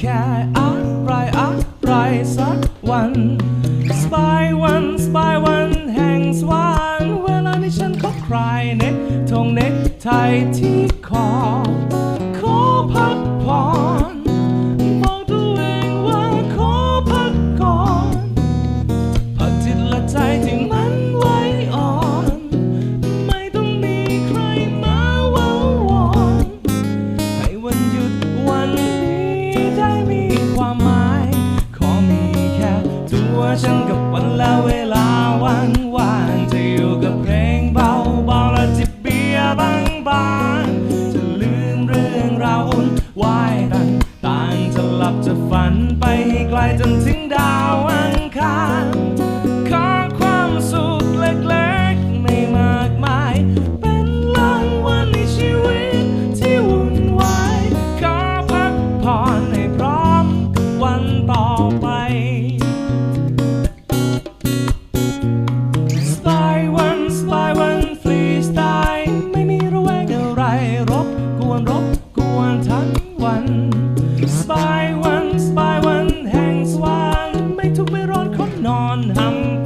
แค่อะไรอะไรสักวันสบายวันสบายวันแห่งสวรรค์เวลานี้ฉันก็ใครเน็กทงเน็กไทยที่คอขอพักผ่อนบอกตัวเองว่าขอพักก่อนพักจิตและใจที่มันไวอ่อน ไม่ต้องมีใครมาว้าวอนให้วัน ตัวฉันกับวันและเวลาวันวานจะอยู่กับเพลงเบาเบาและจิบเบียร์บางบางจะลืมเรื่องราวอุ่นวายต่างต่างจะหลับจะฝันไปให้ไกลจนถึงดาวอังคารขอความสุขเล็กๆไม่มากมาย เป็นรางวัลในชีวิตที่วนวายขอพักผ่อนให้พร้อมวันต่อไป นอนทำ